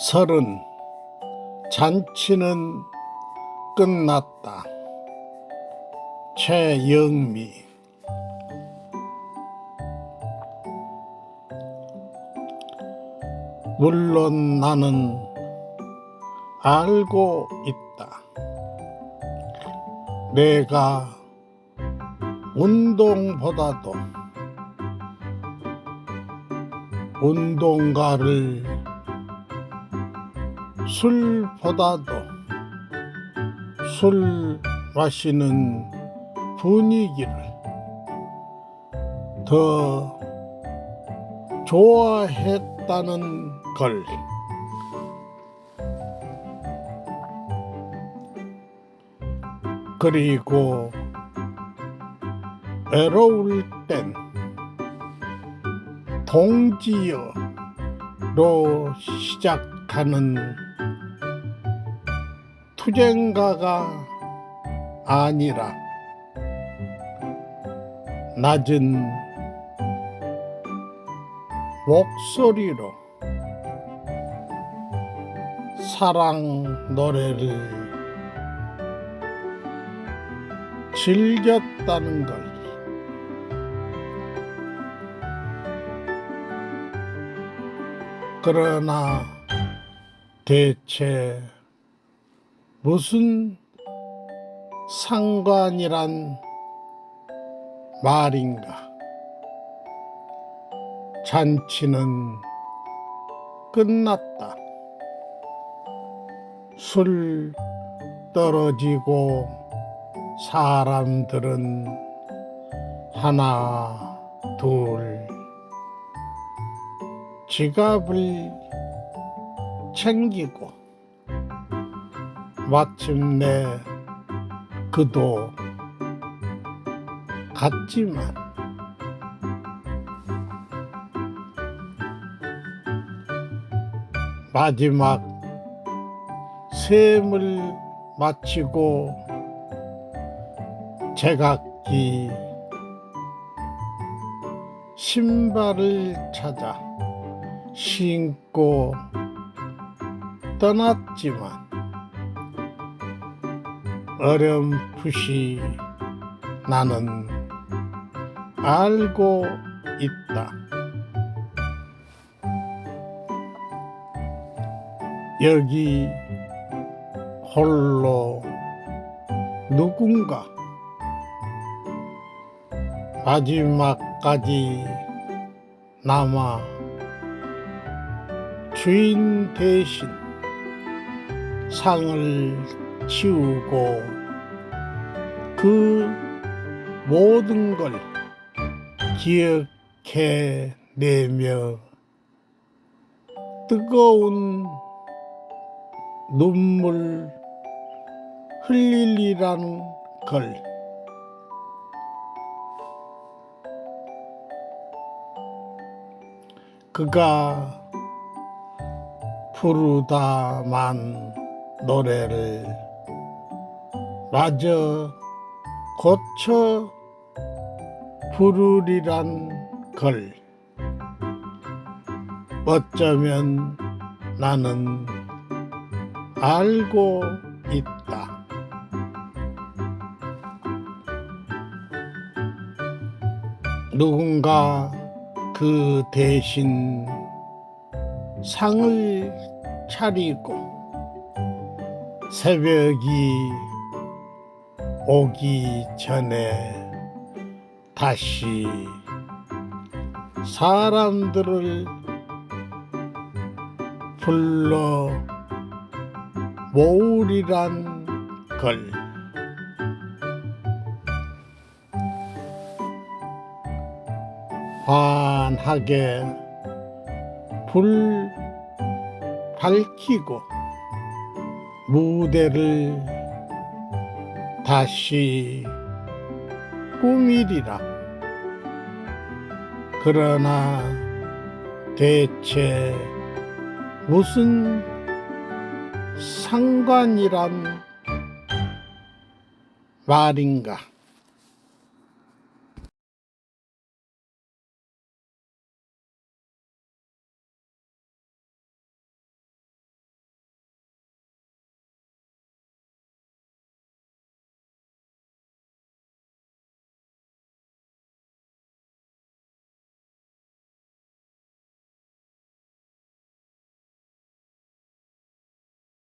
서른 잔치는 끝났다. 최영미 물론 나는 알고 있다. 내가 운동보다도 운동가를 술보다도 술 마시는 분위기를 더 좋아했다는 걸. 그리고 외로울 땐 동지여로 시작하는 투쟁가가 아니라 낮은 목소리로 사랑 노래를 즐겼다는 걸. 그러나 대체 무슨 상관이란 말인가? 잔치는 끝났다. 술 떨어지고 사람들은 하나, 둘, 지갑을 챙기고 마침내 그도 갔지만 마지막 셈을 마치고 제각기 신발을 찾아 신고 떠났지만 어렴풋이 나는 알고 있다. 여기 홀로 누군가 마지막까지 남아 주인 대신 상을 치우고 그 모든 걸 기억해 내며 뜨거운 눈물 흘리리라는 걸. 그가 부르다만 노래를 마저 고쳐 부르리란 걸. 어쩌면 나는 알고 있다. 누군가 그 대신 상을 차리고 새벽이 오기 전에 다시 사람들을 불러 모으리란 걸. 환하게 불 밝히고 무대를 다시 꾸미리라. 그러나 대체 무슨 상관이란 말인가?